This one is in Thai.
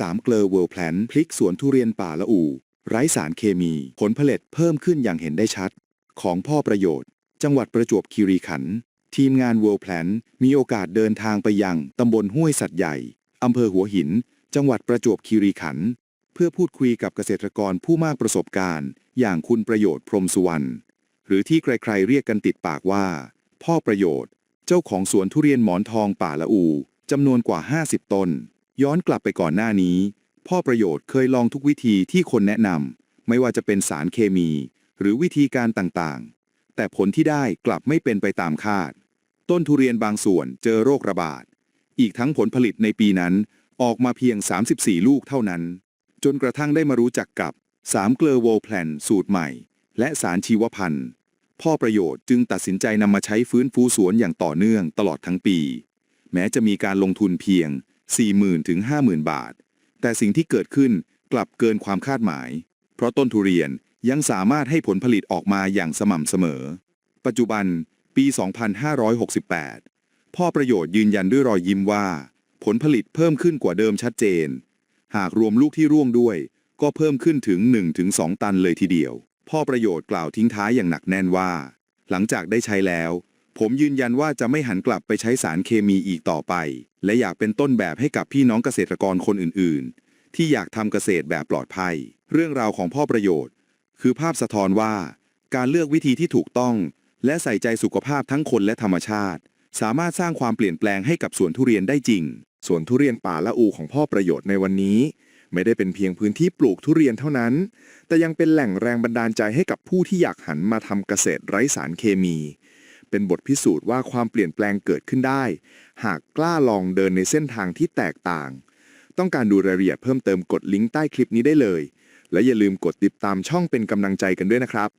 3เกลอเวิร์แพลนพลิกสวนทุเรียนป่าละอูไร้สารเคมี ผลผลิตเพิ่มขึ้นอย่างเห็นได้ชัด ของพ่อประโยชน์ จังหวัดประจวบคีรีขันธ์ทีมงาน World Plan มีโอกาสเดินทางไปยังตำบลห้วยสัตว์ใหญ่อำเภอหัวหิน จังหวัดประจวบคีรีขันธ์เพื่อพูดคุยกับเกษตรกรผู้มากประสบการณ์ อย่างคุณประโยชน์พรมสุวรรณหรือที่ใครๆเรียกกันติดปากว่า พ่อประโยชน์ เจ้าของสวนทุเรียนหมอนทองป่าละอูจำนวนกว่า 50 ต้น ย้อนกลับไปก่อนหน้านี้ พ่อประโยชน์เคยลองทุกวิธีที่คนแนะนำไม่ว่าจะเป็นสารเคมี หรือวิธีการต่างๆ แต่ผลที่ได้กลับไม่เป็นไปตามคาด ต้นทุเรียนบางส่วนเจอโรคระบาด อีกทั้งผลผลิตในปีนั้นออกมาเพียง 34 ลูกเท่านั้น จนกระทั่งได้มารู้จักกับ3เกลอโวลแพลนสูตรใหม่ และสารชีวพันธุ์พ่อประโยชน์จึงตัดสินใจนำมาใช้ฟื้นฟูสวนอย่างต่อเนื่องตลอดทั้งปี แม้จะมีการลงทุนเพียง 40,000ถึง50,000 บาท แต่สิ่งที่เกิดขึ้นกลับเกินความคาดหมาย เพราะต้นทุเรียนยังสามารถให้ผลผลิตออกมาอย่างสม่ำเสมอ ปัจจุบันปี 2568 พ่อประโยชน์ยืนยันด้วยรอยยิ้มว่า ผลผลิตเพิ่มขึ้นกว่าเดิมชัดเจน หากรวมลูกที่ร่วงด้วย ก็เพิ่มขึ้นถึง 1-2 ตันเลยทีเดียว พ่อประโยชน์กล่าวทิ้งท้ายอย่างหนักแน่นว่า หลังจากได้ใช้แล้ว ผมยืนยันว่าจะไม่หันกลับไปใช้สารเคมีอีกต่อไป และอยากเป็นต้นแบบให้กับพี่น้องเกษตรกรคนอื่นๆ ที่อยากทำเกษตรแบบปลอดภัย เรื่องราวของพ่อประโยชน์ คือภาพสะท้อนว่า การเลือกวิธีที่ถูกต้อง และใส่ใจสุขภาพทั้งคนและธรรมชาติ สามารถสร้างความเปลี่ยนแปลงให้กับสวนทุเรียนได้จริงสวนทุเรียนป่าละอูของพ่อประโยชน์ในวันนี้ ไม่ได้เป็นเพียงพื้นที่ปลูกทุเรียนเท่านั้น แต่ยังเป็นแหล่งแรงบันดาลใจให้กับผู้ที่อยากหันมาทำเกษตรไร้สารเคมี เป็นบทพิสูจน์ว่าความเปลี่ยนแปลงเกิดขึ้นได้ หากกล้าลองเดินในเส้นทางที่แตกต่าง ต้องการดูรายละเอียดเพิ่มเติมกดลิงก์ใต้คลิปนี้ได้เลย และอย่าลืมกดติดตามช่องเป็นกำลังใจกันด้วยนะครับ